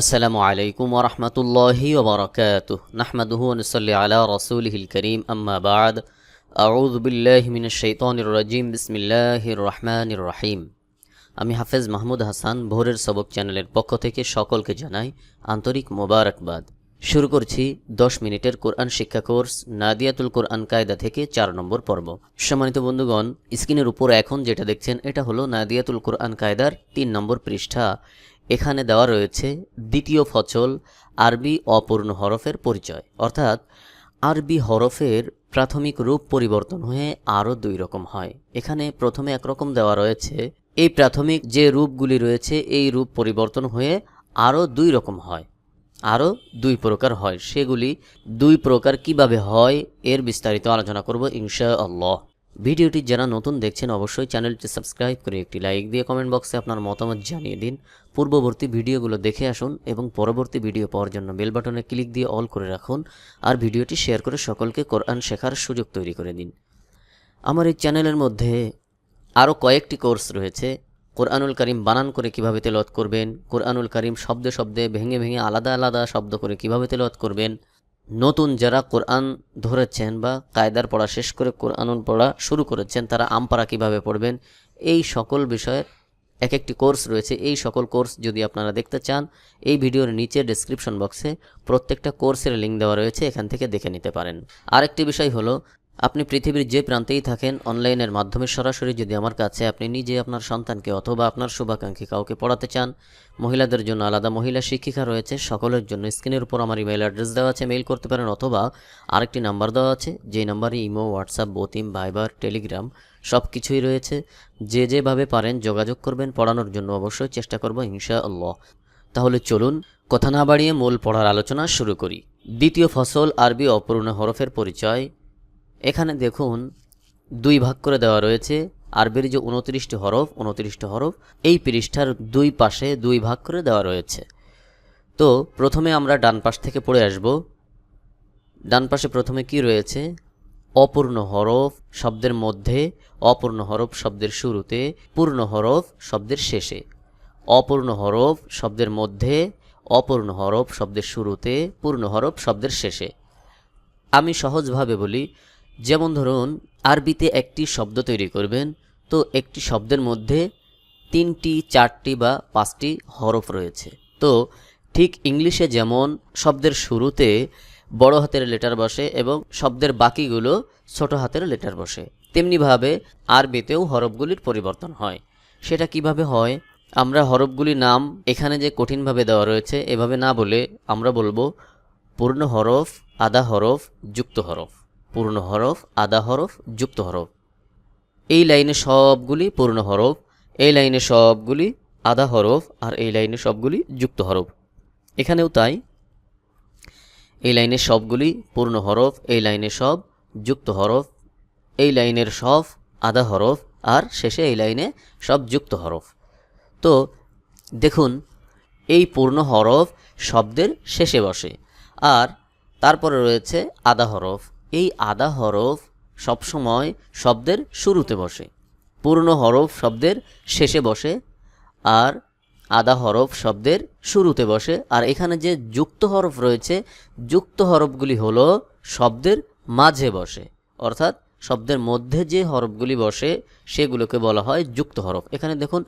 আসসালামু আলাইকুম ওরহমতুল্লাহি ওবরাকাতুহ নাহমাদুহু নসল্লি আলা রসুলহিল করিম, আম্মা বাদ। আউযু বিল্লাহি মিনাশ শাইতানির রাজিম, বিসমিল্লাহির রহমানির রহিম। আমি হাফেজ মাহমুদ হাসান, ভোরের সবক চ্যানেলের পক্ষ থেকে সকলকে জানাই আন্তরিক মোবারকবাদ। শুরু করছি দশ মিনিটের কোরআন শিক্ষা কোর্স, নাদিয়াতুল কোরআন কায়দা থেকে চার নম্বর পর্ব। সম্মানিত বন্ধুগণ, স্ক্রিনের উপর এখন যেটা দেখছেন, এটা হলো নাদিয়াতুল কোরআন কায়দার তিন নম্বর পৃষ্ঠা। এখানে দেওয়া রয়েছে দ্বিতীয় ফচল আরবি অপূর্ণ হরফের পরিচয়। অর্থাৎ আরবি হরফের প্রাথমিক রূপ পরিবর্তন হয়ে আরও দুই রকম হয়। এখানে প্রথমে একরকম দেওয়া রয়েছে, এই প্রাথমিক যে রূপগুলি রয়েছে, এই রূপ পরিবর্তন হয়ে আরও দুই রকম হয়। আরও দুই প্রকার হয়। সেগুলি দুই প্রকার কীভাবে হয়, এর বিস্তারিত আলোচনা করব ইনশা আল্লাহ ভিডিওটি যারা নতুন দেখছেন, অবশ্যই চ্যানেলটি সাবস্ক্রাইব করে একটি লাইক দিয়ে কমেন্ট বক্সে আপনার মতামত জানিয়ে দিন। পূর্ববর্তী ভিডিওগুলো দেখে আসুন এবং পরবর্তী ভিডিও পাওয়ার জন্য বেল বাটনে ক্লিক দিয়ে অল করে রাখুন আর ভিডিওটি শেয়ার করে সকলকে কোরআন শেখার সুযোগ তৈরি করে দিন। আমার এই চ্যানেলের মধ্যে আরও কয়েকটি কোর্স রয়েছে। কোরআনুল করিম বানান করে কীভাবে তেলাওয়াত করবেন, কোরআনুল করিম শব্দে শব্দে ভেঙে ভেঙে আলাদা আলাদা শব্দ করে কীভাবে তেলাওয়াত করবেন নতুন যারা কোরআন ধরেছেন বা কায়দার পড়া শেষ করে কোরআন পড়া শুরু করেছেন, তারা আমপারা কীভাবে পড়বেন? এই সকল বিষয়ের এক একটি কোর্স রয়েছে। এই সকল কোর্স যদি আপনারা দেখতে চান, এই ভিডিওর নিচে ডেসক্রিপশন বক্সে প্রত্যেকটা কোর্সের লিঙ্ক দেওয়া রয়েছে, এখান থেকে দেখে নিতে পারেন। আরেকটি বিষয় হলো আপনি পৃথিবীর যে প্রান্তেই থাকেন, অনলাইনের মাধ্যমে সরাসরি যদি আমার কাছে আপনি নিজে আপনার সন্তানকে অথবা আপনার শুভাকাঙ্ক্ষী কাউকে পড়াতে চান, মহিলাদের জন্য আলাদা মহিলা শিক্ষিকা রয়েছে, সকলের জন্য স্ক্রিনের উপর আমার ইমেল অ্যাড্রেস দেওয়া আছে, মেইল করতে পারেন অথবা আরেকটি নাম্বার দেওয়া আছে, যেই নাম্বারে ইমো, হোয়াটসঅ্যাপ, বোতিম, ভাইবার, টেলিগ্রাম সব কিছুই রয়েছে। যে যেভাবে পারেন যোগাযোগ করবেন, পড়ানোর জন্য অবশ্যই চেষ্টা করব ইনশা আল্লাহ তাহলে চলুন, কথা না বাড়িয়ে মূল পড়ার আলোচনা শুরু করি। দ্বিতীয় ফসল আরবি অপূর্ণ হরফের পরিচয় এখানে দেখুন দুই ভাগ করে দেওয়া রয়েছে। আরবির যে উনত্রিশটি হরফ উনত্রিশটি হরফ, এই পৃষ্ঠার দুই পাশে দুই ভাগ করে দেওয়া রয়েছে। তো প্রথমে আমরা ডান পাশ থেকে পড়ে আসব। ডান পাশে প্রথমে কি রয়েছে? অপূর্ণ হরফ শব্দের মধ্যে, অপূর্ণ হরফ শব্দের শুরুতে, পূর্ণ হরফ শব্দের শেষে। অপূর্ণ হরফ শব্দের মধ্যে, অপূর্ণ হরফ শব্দের শুরুতে, পূর্ণ হরফ শব্দের শেষে। আমি সহজভাবে বলি যেমন ধরুন, আরবিতে একটি শব্দ তৈরি করবেন, তো একটি শব্দের মধ্যে তিনটি, চারটি বা পাঁচটি হরফ রয়েছে। তো ঠিক ইংলিশে যেমন, শব্দের শুরুতে বড় হাতের লেটার বসে এবং শব্দের বাকিগুলো ছোট হাতের লেটার বসে। তেমনিভাবে আরবিতেও হরফগুলির পরিবর্তন হয়। সেটা কীভাবে হয়? আমরা হরফগুলির নাম এখানে যে কঠিনভাবে দেওয়া রয়েছে, এভাবে না বলে আমরা বলব পূর্ণ হরফ আদা হরফ, যুক্ত হরফ। পূর্ণ হরফ আদা হরফ, যুক্ত হরফ। এই লাইনে সবগুলি পূর্ণ হরফ, এই লাইনে সবগুলি আদা হরফ আর এই লাইনে সবগুলি যুক্ত হরফ। এখানেও তাই। এই লাইনে সবগুলি পূর্ণ হরফ, এই লাইনে সব যুক্ত হরফ, এই লাইনের সব আদা হরফ আর শেষে এই লাইনে সব যুক্ত হরফ। তো দেখুন, এই পূর্ণ হরফ শব্দের শেষে বসে, আর তারপরে রয়েছে আদা হরফ। এই আদা হরফ সবসময় শব্দের শুরুতে বসে, পূর্ণ হরফ শব্দের শেষে বসে, আর আদা হরফ শব্দের শুরুতে বসে। আর এখানে যে যুক্ত হরফ রয়েছে, যুক্ত হরফগুলি হলো শব্দের মাঝে বসে, অর্থাৎ শব্দের মধ্যে যে হরফগুলি বসে, সেগুলোকে বলা হয় যুক্ত হরফ। এখানে দেখুন,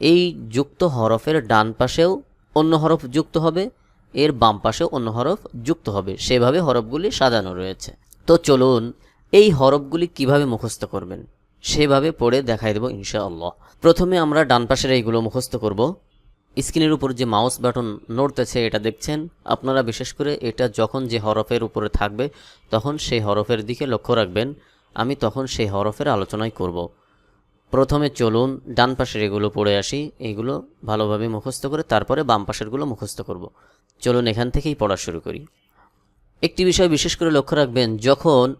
এই যুক্ত হরফের ডান পাশেও অন্য হরফ যুক্ত হবে, এর বাম পাশেও অন্য হরফ যুক্ত হবে। সেভাবে হরফগুলি সাজানো রয়েছে। তো চলুন এই হরফগুলি কীভাবে মুখস্থ করবেন? সেভাবে পড়ে দেখাই দেবো ইনশাআল্লাহ। প্রথমে আমরা ডান পাশের এইগুলো মুখস্থ করব। স্ক্রিনের উপর যে মাউস বাটন নড়তেছে, এটা দেখছেন? আপনারা বিশেষ করে এটা যখন যে হরফের উপরে থাকবে, তখন সেই হরফের দিকে লক্ষ্য রাখবেন। আমি তখন সেই হরফের আলোচনাই করব। প্রথমে চলুন ডান পাশের এগুলো পড়ে আসি। এইগুলো ভালোভাবে মুখস্থ করে তারপরে বাম পাশেরগুলো মুখস্থ করব। চলুন এখান থেকেই পড়া শুরু করি। একটি বিষয় বিশেষ করে লক্ষ্য রাখবেন, যখন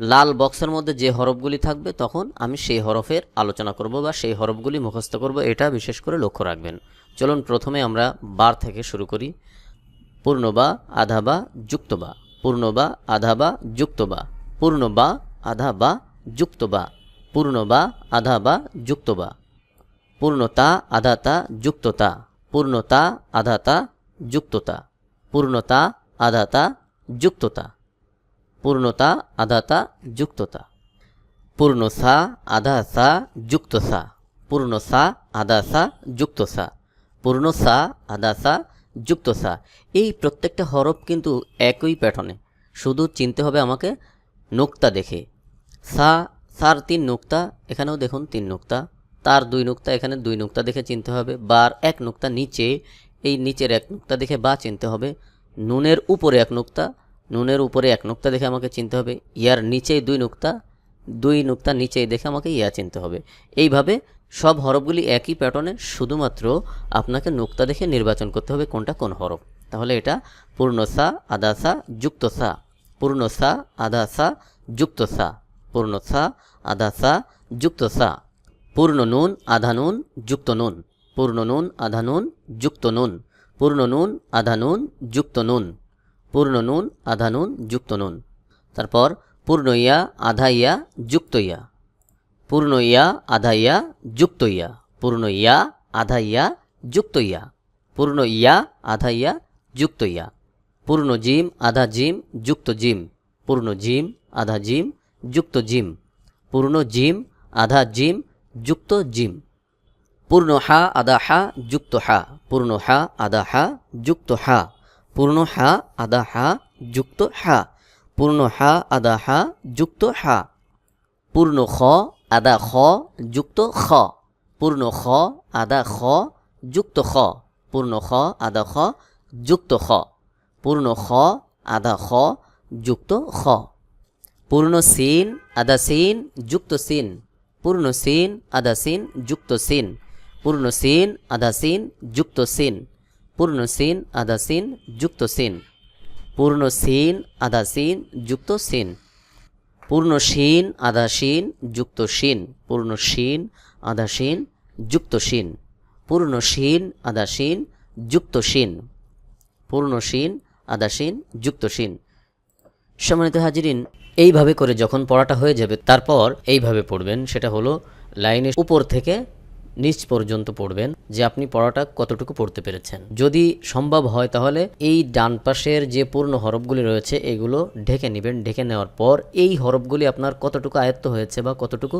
লাল বক্সের মধ্যে যে হরফগুলি থাকবে, তখন আমি সেই হরফের আলোচনা করব বা সেই হরফগুলি মুখস্থ করব, এটা বিশেষ করে লক্ষ্য রাখবেন। চলুন প্রথমে আমরা বার থেকে শুরু করি। পূর্ণ বা, আধা বা, যুক্ত বা। পূর্ণ বা, আধা বা, যুক্ত বা। পূর্ণ বা, আধা বা, যুক্ত বা। পূর্ণ বা, আধা বা, যুক্ত বা। পূর্ণতা আধাতা যুক্ততা পূর্ণতা আধাতা যুক্ততা পূর্ণতা আধাতা যুক্ততা। পূর্ণতা, আধাতা, যুক্ততা। পূর্ণ সা আধা সা যুক্ত সা পূর্ণ সা আধা সা যুক্ত সা পূর্ণ সা আধা সা যুক্ত সা এই প্রত্যেকটা হরফ কিন্তু একই প্যাটার্নে শুধু চিনতে হবে আমাকে নোক্তা দেখে। সা, সার তিন নোক্তা, এখানেও দেখুন তিন নোক্তা। তার দুই নোক্তা, এখানে দুই নোক্তা দেখে চিনতে হবে। বার এক নোক্তা নিচে, এই নিচের এক নোক্তা দেখে বা চিনতে হবে। নুনের উপরে এক নোক্তা, নুনের উপরে এক নোক্তা দেখে আমাকে চিনতে হবে। ইয়ার নিচে দুই নুক্তা দুই নুক্তা নিচে দেখে আমাকে ইয়া চিনতে হবে। এইভাবে সব হরফগুলি একই প্যাটার্নে শুধুমাত্র আপনাকে নুক্তা দেখে নির্বাচন করতে হবে কোনটা কোন হরফ। তাহলে এটা পূর্ণ সা আদা সা, যুক্ত সা। পূর্ণ সা আদা সা, যুক্ত সা। পূর্ণ সা আদা সা, যুক্ত সা। পূর্ণ নুন, আধা নুন, যুক্ত নুন। পূর্ণ নুন, আধা নুন, যুক্ত নুন। পূর্ণ নুন, আধা নুন, যুক্ত নুন। পূর্ণ নুন, আধা নুন, যুক্ত নুন। তারপর পূর্ণ ইয়া, আধা ইয়া, যুক্ত ইয়া। পূর্ণ ইয়া, আধা ইয়া, যুক্ত ইয়া। পূর্ণ ইয়া, আধা ইয়া, যুক্ত ইয়া। পূর্ণ ইয়া, আধা ইয়া, যুক্ত ইয়া। পূর্ণ জিম, আধা জিম, যুক্ত জিম। পূর্ণ জিম, আধা জিম, যুক্ত জিম। পূর্ণ জিম, আধা জিম, যুক্ত জিম। পূর্ণ হা আদা হা যুক্ত হা পূর্ণ হা আদা হা যুক্ত হা পূর্ণ হা আদা হা যুক্ত হা পূর্ণ হা আদা হা যুক্ত হা পূর্ণ খ আদা খ যুক্ত খ পূর্ণ খ আদা খ যুক্ত খ পূর্ণ খ আদা খ যুক্ত খ পূর্ণ খ আদা খ যুক্ত খ পূর্ণ সিন আদা সিন যুক্ত সিন পূর্ণ সিন আদা সিন যুক্ত সিন পূর্ণ সিন আদা সিন, যুক্ত সিন। পূর্ণ সিন আদা সিন, যুক্ত সিন। পূর্ণ সিন আদা সিন, যুক্ত সিন। পূর্ণ শিন আধা শিন যুক্ত শিন পূর্ণ শিন আধা শিন যুক্ত শিন পূর্ণ শিন আধা শিন যুক্ত শিন পূর্ণ শিন আধা শিন যুক্ত শিন সম্মানিত হাজিরিন, এইভাবে করে যখন পড়াটা হয়ে যাবে, তারপর এইভাবে পড়বেন। সেটা হলো লাইনের উপর থেকে নিচ পর্যন্ত পড়বেন যে আপনি পড়াটা কতটুকু পড়তে পেরেছেন। যদি সম্ভব হয় তাহলে এই ডান পাশের যে পূর্ণ হরফগুলি রয়েছে, এগুলো ঢেকে নেবেন। ঢেকে নেওয়ার পর এই হরফগুলি আপনার কতটুকু আয়ত্ত হয়েছে বা কতটুকু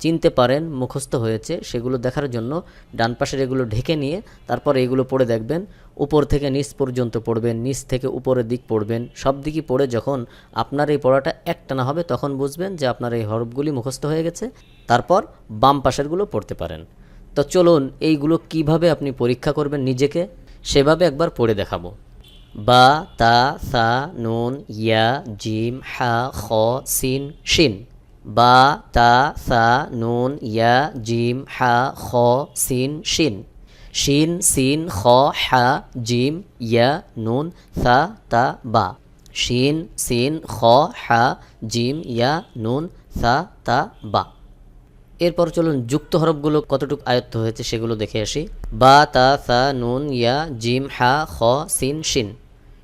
চিনতে পারেন, মুখস্থ হয়েছে, সেগুলো দেখার জন্য ডান পাশের এগুলো ঢেকে নিয়ে তারপর এগুলো পড়ে দেখবেন। উপর থেকে নিচ পর্যন্ত পড়বেন, নিচ থেকে উপরের দিক পড়বেন। সব দিকই পড়ে যখন আপনার এই পড়াটা একটানা হবে তখন বুঝবেন যে আপনার এই হরফগুলি মুখস্থ হয়ে গেছে। তারপর বাম পাশেরগুলো পড়তে পারেন। তো চলুন এইগুলো কীভাবে আপনি পরীক্ষা করবেন নিজেকে, সেভাবে একবার পড়ে দেখাবো। বা, তা, সা, নুন, ইয়া, জিম, হা, খ, সিন, শিন। বা, তা, সা, নুন, ইয়া, জিম, হা, খ, সিন, শিন। শিন, সিন, খ, হা, জিম, ইয়া, নুন, সা, তা, বা। শিন, সিন, খ, হা, জিম, ইয়া, নুন, সা, তা, বা। এরপর চলুন যুক্ত হরফগুলো কতটুকু আয়ত্ত হয়েছে সেগুলো দেখে আসি। বা, তা, সা, নুন, ইয়া, জিম, হা, খ, সিন, শিন।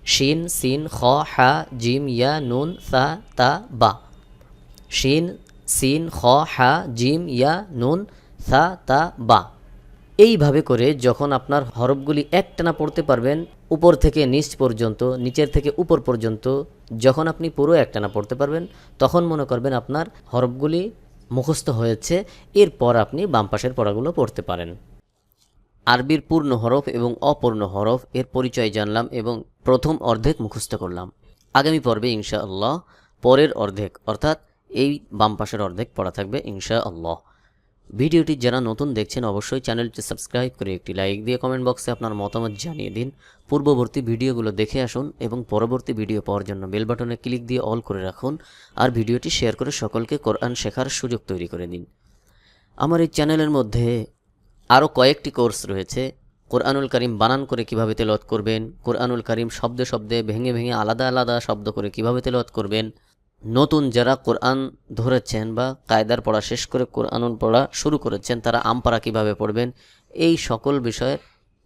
শিন, সিন, খ, হা, জিম, ইয়া, নুন, সা, তা, বা। শিন, সিন, খ, হা, জিম, ইয়া, নুন, সা, তা, বা। এইভাবে করে যখন আপনার হরফগুলি একটানা পড়তে পারবেন, উপর থেকে নিচ পর্যন্ত, নিচের থেকে উপর পর্যন্ত, যখন আপনি পুরো একটানা পড়তে পারবেন, তখন মনে করবেন আপনার হরফগুলি মুখস্থ হয়েছে, এরপর আপনি বাম পাশের পড়াগুলো পড়তে পারেন। আরবির পূর্ণ হরফ এবং অপূর্ণ হরফ, এর পরিচয় জানলাম এবং প্রথম অর্ধেক মুখস্থ করলাম। আগামী পর্বে ইনশাআল্লাহ পরের অর্ধেক, অর্থাৎ এই বাম পাশের অর্ধেক পড়া থাকবে ইনশা আল্লাহ ভিডিওটি যারা নতুন দেখছেন অবশ্যই চ্যানেলটি সাবস্ক্রাইব করে একটি লাইক দিয়ে কমেন্ট বক্সে আপনার মতামত জানিয়ে দিন। পূর্ববর্তী ভিডিওগুলো দেখে আসুন এবং পরবর্তী ভিডিও পাওয়ার জন্য বেল বাটনে ক্লিক দিয়ে অল করে রাখুন আর ভিডিওটি শেয়ার করে সকলকে কোরআন শেখার সুযোগ তৈরি করে দিন। আমার এই চ্যানেলের মধ্যে আরও কয়েকটি কোর্স রয়েছে। কোরআনুল করিম বানান করে কীভাবে তেলাওয়াত করবেন, কোরআনুল করিম শব্দে শব্দে ভেঙে ভেঙে আলাদা আলাদা শব্দ করে কীভাবে তেলাওয়াত করবেন নতুন যারা কোরআন ধরেছেন বা কায়দার পড়া, শেষ করে কোরআন পড়া শুরু করেছেন, তারা আমপারা কীভাবে পড়বেন? এই সকল বিষয়ে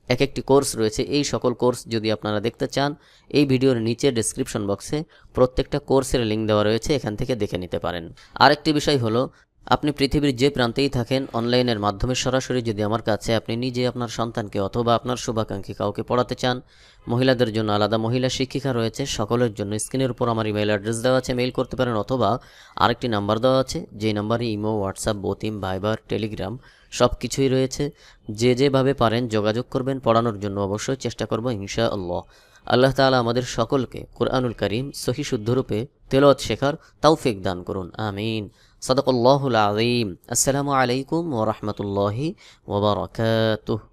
এক একটি কোর্স রয়েছে। এই সকল কোর্স যদি আপনারা দেখতে চান, এই ভিডিওর নিচে ডিসক্রিপশন বক্সে প্রত্যেকটা কোর্সের লিঙ্ক দেওয়া রয়েছে, এখান থেকে দেখে নিতে পারেন। আরেকটি বিষয় হলো আপনি পৃথিবীর যে প্রান্তেই থাকেন, অনলাইনের মাধ্যমে সরাসরি যদি আমার কাছে আপনি নিজে আপনার সন্তানকে অথবা আপনার শুভাকাঙ্ক্ষী কাউকে পড়াতে চান, মহিলাদের জন্য আলাদা মহিলা শিক্ষিকা রয়েছে, সকলের জন্য স্ক্রিনের উপর আমার ইমেল অ্যাড্রেস দেওয়া আছে, মেইল করতে পারেন অথবা আরেকটি নাম্বার দেওয়া আছে, যেই নাম্বারে ইমো, হোয়াটসঅ্যাপ, বতিম, ভাইবার, টেলিগ্রাম সব কিছুই রয়েছে। যে যেভাবে পারেন যোগাযোগ করবেন, পড়ানোর জন্য অবশ্যই চেষ্টা করব ইনশা আল্লাহ তালা আমাদের সকলকে কোরআনুল করিম সহি শুদ্ধরূপে তেলত শেখার তৌফিক দান করুন। আমিন। সদকুল্লাহুল আজিম আসসালামু আলাইকুম ওরহমতুল্লাহি রাহমাতুল্লাহি ওয়া বারাকাতুহু।